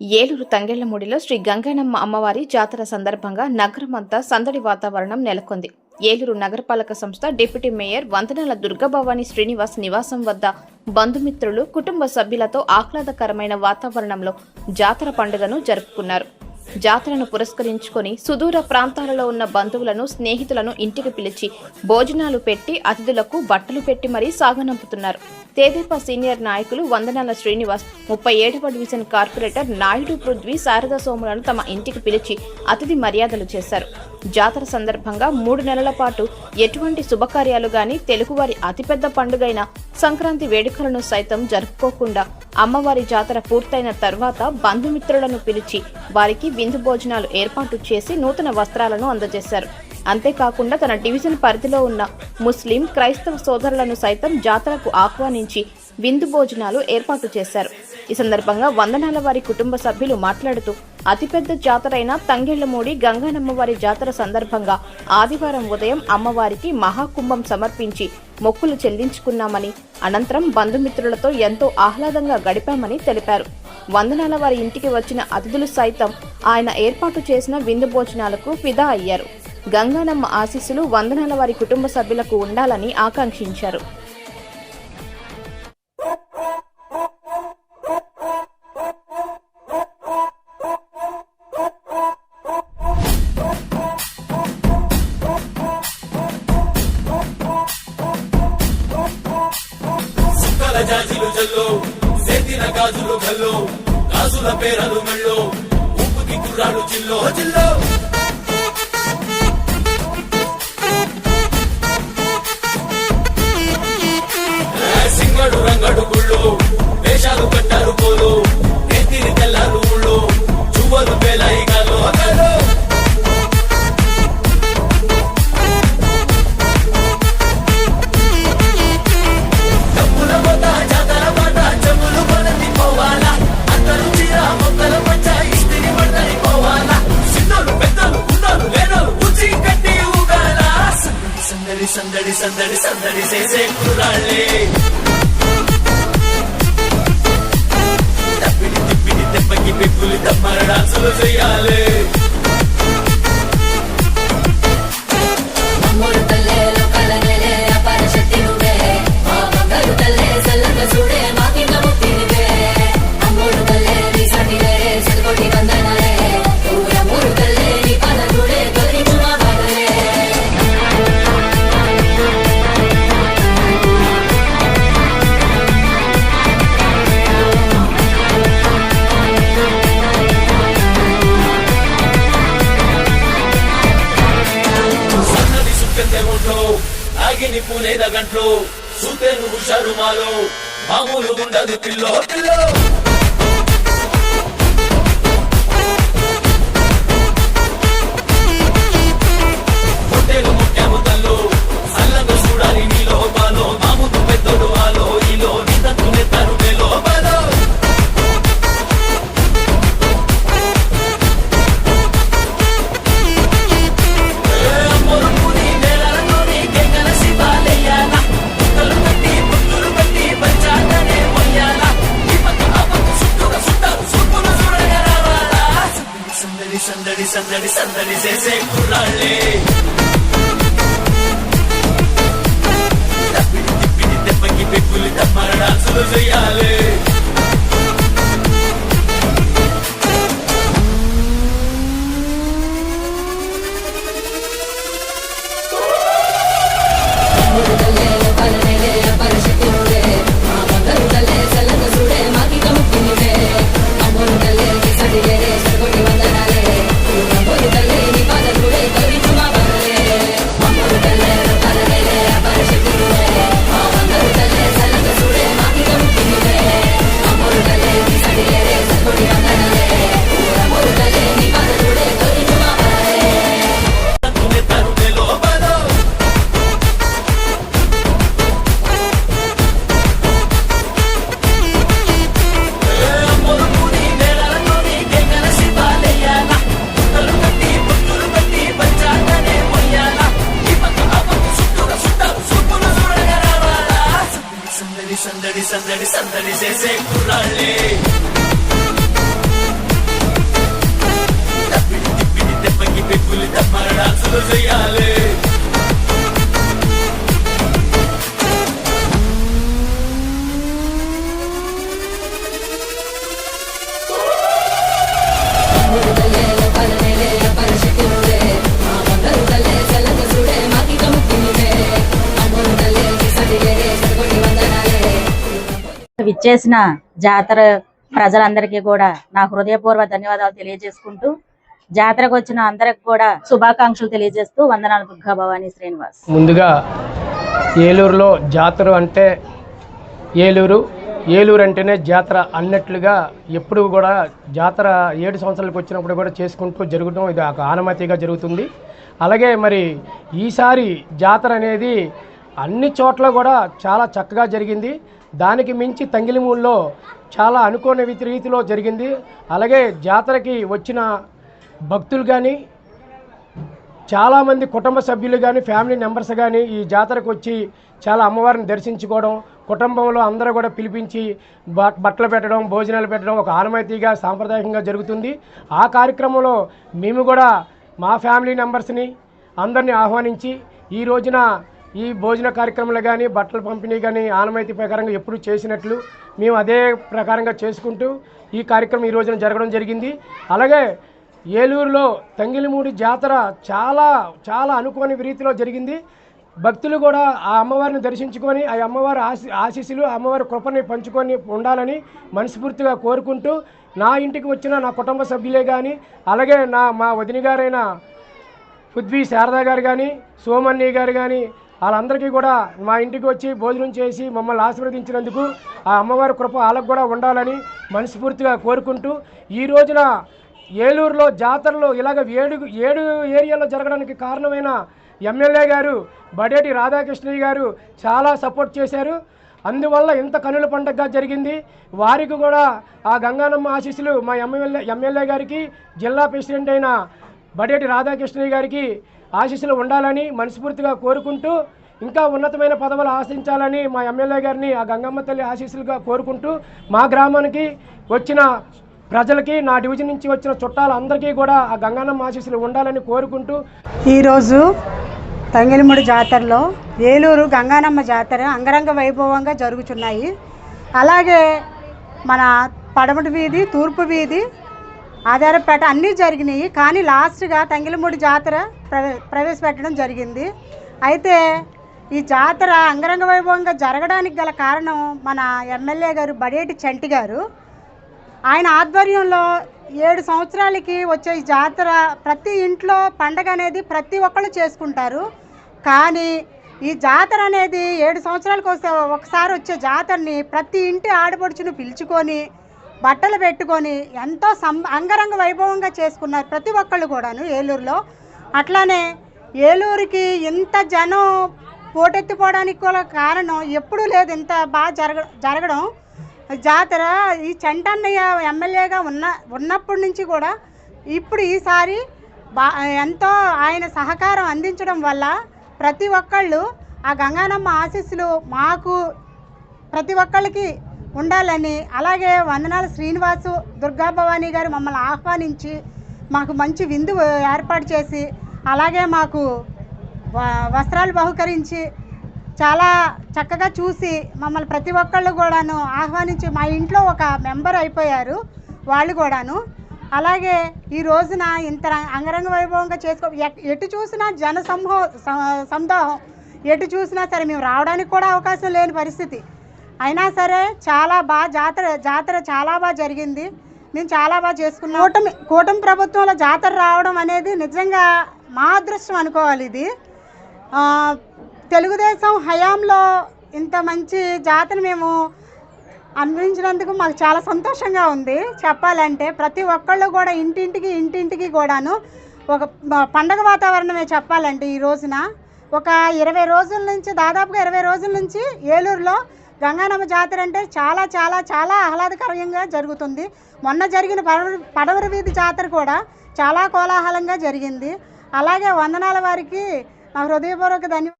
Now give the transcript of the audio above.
ఏలూరు తంగెళ్ళమూడిలో శ్రీ గంగానమ్మ అమ్మవారి జాతర సందర్భంగా నగరమంతా సందడి వాతావరణం నెలకొంది. ఏలూరు నగరపాలక సంస్థ డిప్యూటీ మేయర్ వందనాల దుర్గాభవాని శ్రీనివాస్ నివాసం వద్ద బంధుమిత్రులు కుటుంబ సభ్యులతో ఆహ్లాదకరమైన వాతావరణంలో జాతర పండుగను జరుపుకున్నారు. జాతరను పురస్కరించుకొని సుదూర ప్రాంతాలలో ఉన్న బంధువులను స్నేహితులను ఇంటికి పిలిచి భోజనాలు పెట్టి అతిథులకు బట్టలు పెట్టి మరీ సాగనంపుతున్నారు. తేదేపా సీనియర్ నాయకులు వందనాల శ్రీనివాస్ ముప్పై ఏడవ డివిజన్ కార్పొరేటర్ నాయుడు పృథ్వీ శారదా సోములను తమ ఇంటికి పిలిచి అతిథి మర్యాదలు చేశారు. జాతర సందర్భంగా మూడు నెలల పాటు ఎటువంటి శుభకార్యాలు గాని తెలుగువారి అతిపెద్ద పండుగైన సంక్రాంతి వేడుకలను సైతం జరుపుకోకుండా అమ్మవారి జాతర పూర్తయిన తర్వాత బంధుమిత్రులను పిలిచి వారికి విందు భోజనాలు ఏర్పాటు చేసి నూతన వస్త్రాలను అందజేశారు. అంతేకాకుండా తన డివిజన్ పరిధిలో ఉన్న ముస్లిం క్రైస్తవ సోదరులను సైతం జాతరకు ఆహ్వానించి విందు భోజనాలు ఏర్పాటు చేశారు. ఈ సందర్భంగా వందనాల వారి కుటుంబ సభ్యులు మాట్లాడుతూ అతిపెద్ద జాతరైన తంగెళ్ళమూడి గంగానమ్మవారి జాతర సందర్భంగా ఆదివారం ఉదయం అమ్మవారికి మహాకుంభం సమర్పించి మొక్కులు చెల్లించుకున్నామని అనంతరం బంధుమిత్రులతో ఎంతో ఆహ్లాదంగా గడిపామని తెలిపారు. వందనాల వారి ఇంటికి వచ్చిన అతిథులు సైతం ఆయన ఏర్పాటు చేసిన విందు భోజనాలకు ఫిదా అయ్యారు. గంగానమ్మ ఆశీస్సులు వందనాల వారి కుటుంబ సభ్యులకు ఉండాలని ఆకాంక్షించారు. சுத பேரருமல் సందడి సందడి సందడి చేసే తిరిగి నిప్పు లేదా గంటలు సూతే నువ్వు మాలో మామూలు ఉండదు పిల్లో పిల్లో. సందడి సందడి చేసే కుర్రాళ్ళే సందడి సందడి చేసే కుర్రాళ్ళి. దెబ్బకి పెప్పులు చేయాలి. విచ్చేసిన జాతర ప్రజలందరికీ కూడా నా హృదయపూర్వ ధన్యవాదాలు తెలియజేసుకుంటూ జాతరకు వచ్చిన అందరికి కూడా శుభాకాంక్షలు తెలియజేస్తూ వందనాలు దుర్గా భవానీ శ్రీనివాస్. ముందుగా ఏలూరులో జాతర అంటే ఏలూరు. ఏలూరు అంటేనే జాతర అన్నట్లుగా ఎప్పుడు కూడా జాతర ఏడు సంవత్సరాలకు వచ్చినప్పుడు కూడా చేసుకుంటూ జరగడం ఇది ఒక ఆనమతిగా జరుగుతుంది. అలాగే మరి ఈసారి జాతర అనేది అన్ని చోట్ల కూడా చాలా చక్కగా జరిగింది. దానికి మించి తంగిలిమూల్లో చాలా అనుకోని రీతిలో జరిగింది. అలాగే జాతరకి వచ్చిన భక్తులు కానీ చాలామంది కుటుంబ సభ్యులు కానీ ఫ్యామిలీ మెంబర్స్ కానీ ఈ జాతరకు వచ్చి చాలా అమ్మవారిని దర్శించుకోవడం కుటుంబంలో అందరూ కూడా పిలిపించి బ- బట్టలు పెట్టడం భోజనాలు పెట్టడం ఒక ఆనమాయితీగా సాంప్రదాయకంగా జరుగుతుంది. ఆ కార్యక్రమంలో మేము కూడా మా ఫ్యామిలీ మెంబర్స్ని అందరినీ ఆహ్వానించి ఈ రోజున ఈ భోజన కార్యక్రమాలు కానీ బట్టల పంపిణీ కానీ ఆనమైతి ప్రకారంగా ఎప్పుడు చేసినట్లు మేము అదే ప్రకారంగా చేసుకుంటూ ఈ కార్యక్రమం ఈ రోజున జరగడం జరిగింది. అలాగే ఏలూరులో తంగిలిమూడి జాతర చాలా చాలా అనుకోని రీతిలో జరిగింది. భక్తులు కూడా ఆ అమ్మవారిని దర్శించుకొని ఆ అమ్మవారి ఆశీ ఆశీస్సులు ఆ అమ్మవారి కృపని పంచుకొని ఉండాలని మనస్ఫూర్తిగా కోరుకుంటూ నా ఇంటికి వచ్చిన నా కుటుంబ సభ్యులే కానీ అలాగే నా మా వదిన గారైన పృథ్వీ శారదా గారు కానీ సోమన్ని గారు కానీ వాళ్ళందరికీ కూడా మా ఇంటికి వచ్చి భోజనం చేసి మమ్మల్ని ఆశీర్వదించినందుకు ఆ అమ్మవారి కృప వాళ్ళకు కూడా ఉండాలని మనస్ఫూర్తిగా కోరుకుంటూ ఈ రోజున ఏలూరులో జాతరలో ఇలాగ ఏడు ఏడు ఏరియాలో జరగడానికి కారణమైన ఎమ్మెల్యే గారు బడేటి రాధాకృష్ణయ్య గారు చాలా సపోర్ట్ చేశారు. అందువల్ల ఇంత కనుల పండగగా జరిగింది. వారికి కూడా ఆ గంగానమ్మ ఆశీస్సులు మా ఎమ్మెల్యే ఎమ్మెల్యే గారికి జిల్లా ప్రెసిడెంట్ అయిన బడేటి రాధాకృష్ణయ్య గారికి ఆశీస్సులు ఉండాలని మనస్ఫూర్తిగా కోరుకుంటూ ఇంకా ఉన్నతమైన పదవులు ఆశించాలని మా ఎమ్మెల్యే గారిని ఆ గంగమ్మ తల్లి ఆశీస్సులుగా కోరుకుంటూ మా గ్రామానికి వచ్చిన ప్రజలకి నా డివిజన్ నుంచి వచ్చిన చుట్టాలందరికీ కూడా ఆ గంగానమ్మ ఆశీస్సులు ఉండాలని కోరుకుంటూ. ఈరోజు తంగిలిముడి జాతరలో ఏలూరు గంగానమ్మ జాతర అంగరంగ వైభవంగా జరుగుతున్నాయి అలాగే మన పడమటి వీధి తూర్పు వీధి ఆధారపేట అన్నీ జరిగినాయి కానీ లాస్ట్గా తంగిలమూడి జాతర ప్రవేశపెట్టడం జరిగింది. అయితే ఈ జాతర అంగరంగ వైభవంగా జరగడానికి గల కారణం మన ఎమ్మెల్యే గారు బడేటి చంటి గారు. ఆయన ఆధ్వర్యంలో ఏడు సంవత్సరాలకి వచ్చే ఈ జాతర ప్రతి ఇంట్లో పండగ అనేది ప్రతి ఒక్కళ్ళు చేసుకుంటారు. కానీ ఈ జాతర అనేది ఏడు సంవత్సరాలకు వస్తే ఒకసారి వచ్చే జాతరని ప్రతి ఇంటి ఆడపడుచును పిలుచుకొని బట్టలు పెట్టుకొని ఎంతో సం అంగరంగ వైభవంగా చేసుకున్నారు ప్రతి ఒక్కళ్ళు కూడాను ఏలూరులో. అట్లానే ఏలూరుకి ఇంత జనం పోటెత్తిపోవడానికి కూడా కారణం ఎప్పుడూ లేదు ఇంత బాగా జరగ జరగడం. జాతర ఈ చంటన్నయ్య ఎమ్మెల్యేగా ఉన్న ఉన్నప్పటి నుంచి కూడా ఇప్పుడు ఈసారి బా ఎంతో ఆయన సహకారం అందించడం వల్ల ప్రతి ఒక్కళ్ళు ఆ గంగానమ్మ ఆశీస్సులు మాకు ప్రతి ఒక్కళ్ళకి ఉండాలని. అలాగే వందనాల శ్రీనివాసు దుర్గా భవానీ గారు మమ్మల్ని ఆహ్వానించి మాకు మంచి విందు ఏర్పాటు చేసి అలాగే మాకు వ- వస్త్రాలు బహుకరించి చాలా చక్కగా చూసి మమ్మల్ని ప్రతి ఒక్కళ్ళు కూడాను ఆహ్వానించి మా ఇంట్లో ఒక మెంబర్ అయిపోయారు వాళ్ళు కూడాను. అలాగే ఈ రోజున ఇంత అంగరంగ వైభవంగా చేసుకో ఎటు చూసినా జన సంహో స- సందోహం ఎటు చూసినా సరే మేము రావడానికి కూడా అవకాశం లేని పరిస్థితి. అయినా సరే చాలా బాగా జాతర జాతర చాలా బాగా జరిగింది. మేము చాలా బాగా చేసుకున్నాం. కూటమి కూటమి ప్రభుత్వంలో జాతర రావడం అనేది నిజంగా మా అదృష్టం అనుకోవాలి ఇది. తెలుగుదేశం హయాంలో ఇంత మంచి జాతర మేము అనుభవించినందుకు మాకు చాలా సంతోషంగా ఉంది. చెప్పాలంటే ప్రతి ఒక్కళ్ళు కూడా ఇంటింటికి ఇంటింటికి కూడాను ఒక పండగ వాతావరణమే చెప్పాలంటే ఈ రోజున. ఒక ఇరవై రోజుల నుంచి దాదాపుగా ఇరవై రోజుల నుంచి ఏలూరులో గంగానమ్మ జాతర అంటే చాలా చాలా చాలా ఆహ్లాదకరంగా జరుగుతుంది. మొన్న జరిగిన పడవ పడవర వీధి జాతర కూడా చాలా కోలాహలంగా జరిగింది. అలాగే వందనాల వారికి నా హృదయపూర్వక ధన్యవాదాలు.